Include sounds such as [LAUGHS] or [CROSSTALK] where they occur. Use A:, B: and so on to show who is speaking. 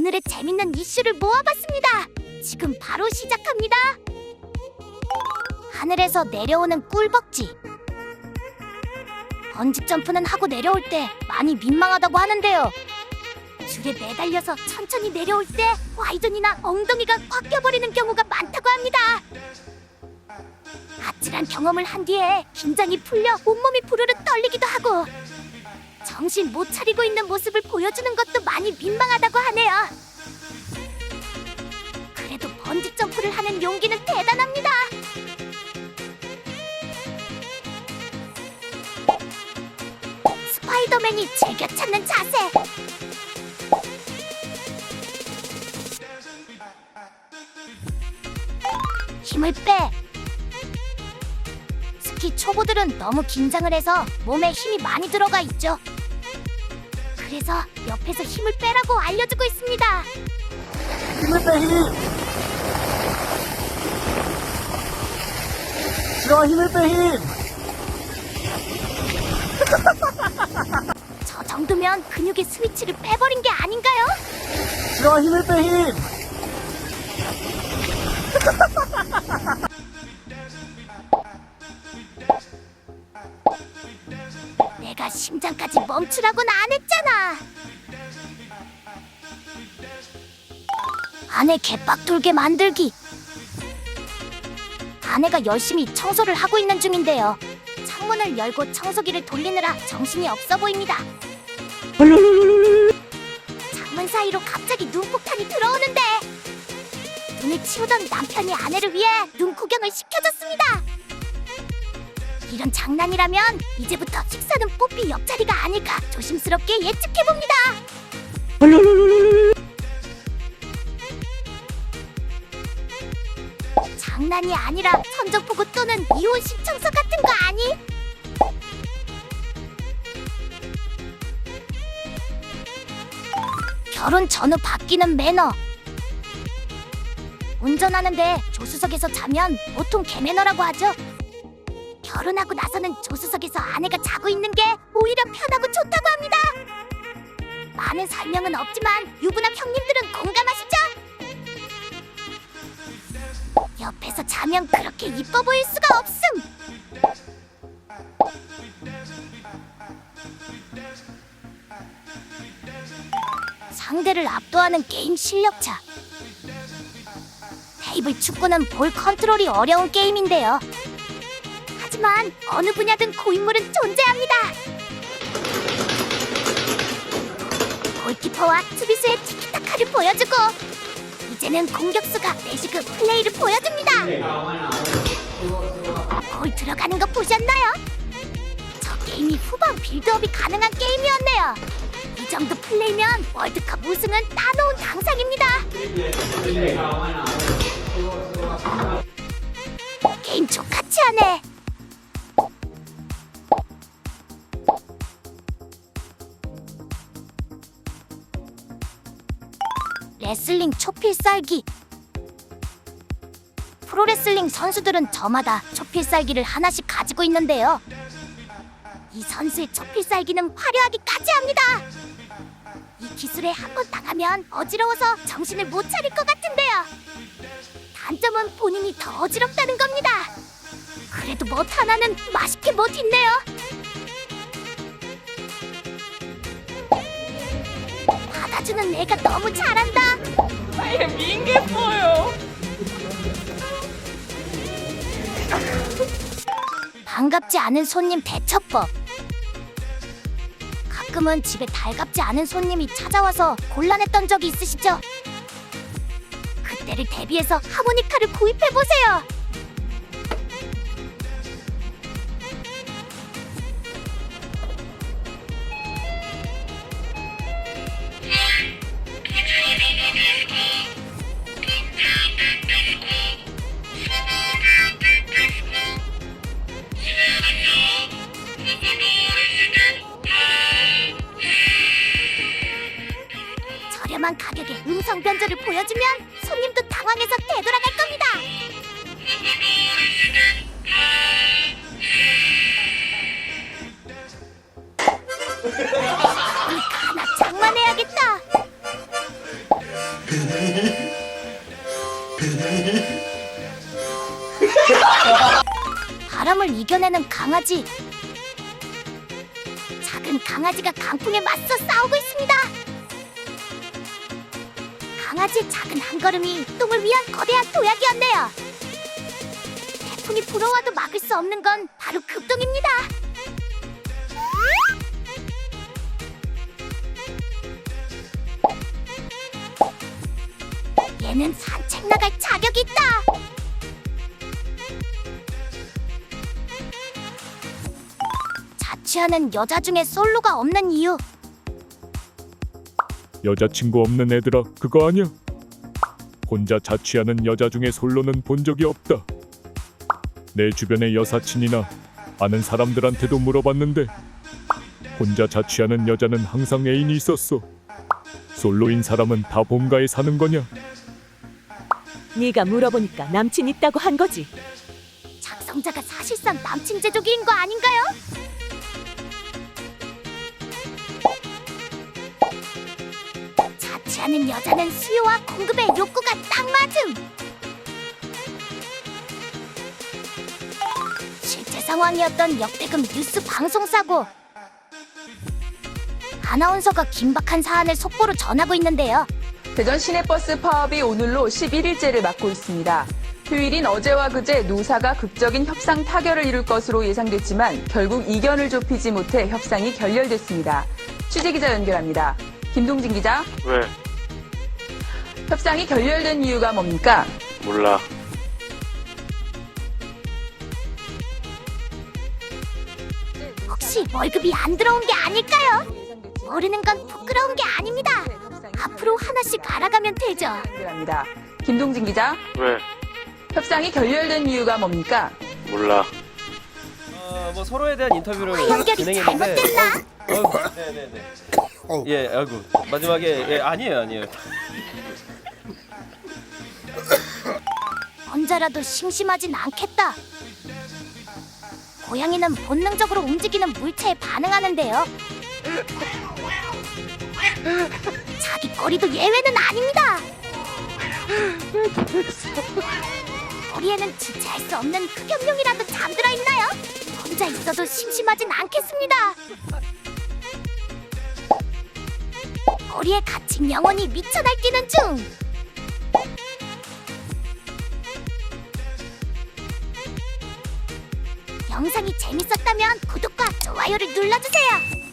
A: 오늘의 재밌는 이슈를 모아봤습니다. 지금 바로 시작합니다. 하늘에서 내려오는 꿀벅지. 번지 점프는 하고 내려올 때 많이 민망하다고 하는데요. 줄에 매달려서 천천히 내려올 때 와이전이나 엉덩이가 꽉 껴버리는 경우가 많다고 합니다. 아찔한 경험을 한 뒤에 긴장이 풀려 온몸이 부르르 떨리기도 하고 정신 못 차리고 있는 모습을 보여주는 것도 많이 민망하다고 하네요. 찾는 자세. 힘을 빼. 특히 초보들은 너무 긴장을 해서 몸에 힘이 많이 들어가 있죠. 그래서 옆에서 힘을 빼라고 알려주고 있습니다.
B: 힘을 빼 힘! 싫어 힘을 빼 힘! [LAUGHS]
A: 저 정도면 근육의 스위치를 빼버린 게 아닌가요?
B: 싫어 힘을 빼 힘!
A: 내가 심장까지 멈추라고는 안 했잖아. 안에 개빡 돌게 만들기. 아내가 열심히 청소를 하고 있는 중인데요. 창문을 열고 청소기를 돌리느라 정신이 없어 보입니다. 창문 사이로 갑자기 눈폭탄이 들어오는데 눈을 치우던 남편이 아내를 위해 눈 구경을 시켜줬습니다. 이런 장난이라면 이제부터 식사는 뽀삐 옆자리가 아닐까 조심스럽게 예측해봅니다. 장난이 아니라 선전포고 또는 이혼 신청서 같은 거 아니? 결혼 전후 바뀌는 매너. 운전하는데 조수석에서 자면 보통 개매너라고 하죠. 결혼하고 나서는 조수석에서 아내가 자고 있는 게 오히려 편하고 좋다고 합니다. 많은 설명은 없지만 유부남 형님들은 공감하시죠? 옆에서 자면 그렇게 이뻐 보일 수가 없음. 상대를 압도하는 게임 실력차. 테이블 축구는 볼 컨트롤이 어려운 게임인데요. 하지만 어느 분야든 고인물은 존재합니다. 골키퍼와 수비수의 티키타카를 보여주고 이제는 공격수가 내시그 플레이를 보여줍니다. 골 들어가는 거 보셨나요? 저 게임이 후반 빌드업이 가능한 게임이었네요. 이 정도 플레이면 월드컵 우승은 따놓은 당상입니다. 게임 족같이 하네. 레슬링 초필살기 프로레슬링 선수들은 저마다 초필살기를 하나씩 가지고 있는데요. 이 선수의 초필살기는 화려하기까지 합니다. 이 기술에 한 번 당하면 어지러워서 정신을 못 차릴 것 같은데요. 단점은 본인이 더 어지럽다는 겁니다. 그래도 못 하나는 맛있게 못 있네요. 받아주는 내가 너무 잘한다.
C: 아예 민개뽀요.
A: 반갑지 않은 손님 대처법. 가끔은 집에 달갑지 않은 손님이 찾아와서 곤란했던 적이 있으시죠? 그때를 대비해서 하모니카를 구입해 보세요. 가격에 음성 변조를 보여주면 손님도 당황해서 되돌아갈 겁니다. 하나 장만해야겠다. 바람을 이겨내는 강아지. 작은 강아지가 강풍에 맞서 싸우고 있습니다. 강아지의 작은 한 걸음이 똥을 위한 거대한 도약이었네요. 태풍이 불어와도 막을 수 없는 건 바로 급동입니다. 얘는 산책 나갈 자격이 있다. 자취하는 여자 중에 솔로가 없는 이유.
D: 여자친구 없는 애들아 그거 아니야? 혼자 자취하는 여자 중에 솔로는 본 적이 없다. 내 주변의 여사친이나 아는 사람들한테도 물어봤는데 혼자 자취하는 여자는 항상 애인이 있었어. 솔로인 사람은 다 본가에 사는 거냐?
E: 네가 물어보니까 남친 있다고 한 거지.
A: 작성자가 사실상 남친 제조기인 거 아닌가요? 자취하는 여자는 수요와 공급의 욕구가 딱 맞음. 실제 상황이었던 역대급 뉴스 방송 사고. 아나운서가 긴박한 사안을 속보로 전하고 있는데요.
C: 대전 시내버스 파업이 오늘로 11일째를 맞고 있습니다. 휴일인 어제와 그제 노사가 극적인 협상 타결을 이룰 것으로 예상됐지만 결국 이견을 좁히지 못해 협상이 결렬됐습니다. 취재기자 연결합니다. 김동진 기자,
F: 왜?
C: 협상이 결렬된 이유가 뭡니까?
F: 몰라.
A: 혹시 월급이 안 들어온 게 아닐까요? 모르는 건 부끄러운 게 아닙니다. 앞으로 하나씩 알아가면 되죠.
C: 연결합니다. 김동진 기자,
F: 왜?
C: 협상이 결렬된 이유가 뭡니까?
F: 몰라.
G: 어, 뭐 서로에 대한 인터뷰를
A: 연결이
G: 진행했는데
A: 잘못됐나?
G: 어, 어, 네네네. 예, 아이고 마지막에 예, 아니에요, 아니에요.
A: 혼자라도 심심하진 않겠다. 고양이는 본능적으로 움직이는 물체에 반응하는데요. 자기 꼬리도 예외는 아닙니다. 꼬리에는 주체할 수 없는 흑염룡이라도 잠들어 있나요? 혼자 있어도 심심하진 않겠습니다. 꼬리에 갇힌 영혼이 미쳐 날뛰는 중. 영상이 재밌었다면 구독과 좋아요를 눌러주세요.